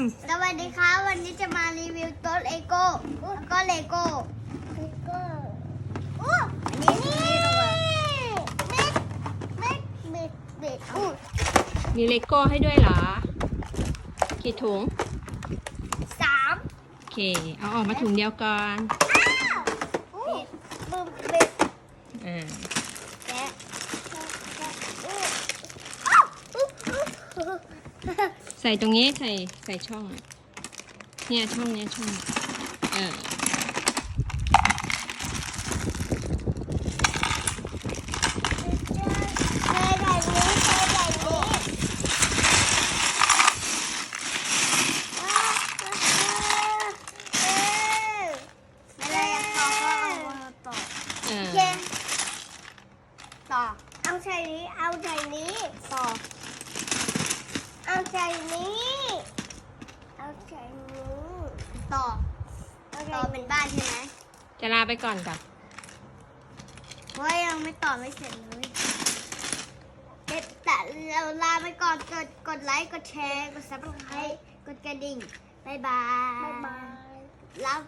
สวัสดีครับวันนี้จะมารีวิวโต๊ะเลโก้แล้วก็เลโก้เลโก้อู้อันนี้นี่เบ็ดเบ็ดเบ็ดเบ็ดอู้มีเลโก้ให้ด้วยเหรอ กี่ถุงสามโอเค เอาออกมาถุงเดียวก่อน อู้บึ้มเบ็ด อ่า แกะแกะอู้อ้าวอู้อู้ ใส่ตรงนี้ใส่ใส่ช่อง เนี่ยช่องเนี้ยช่องเออใส่แบบนี้ใส่แบบนี้ว้าวเอออะไรอยากต่อก็เอามาต่อเออเย็นต่อ เอาใจนี้ เอาใจนี้ ต่อเอาใจ นี้ เอาใจนี้ต่อ ต่อเป็นบ้านใช่ไหมจะลาไปก่อนก่อนเพราะยังไม่ต่อไม่เสร็จเลยเด็ดแต่เราลาไปก่อนกดกดไลค์กดแชร์กดซับสไครต์กดกระดิ่งบ๊ายบายบ๊ายบายแล้ว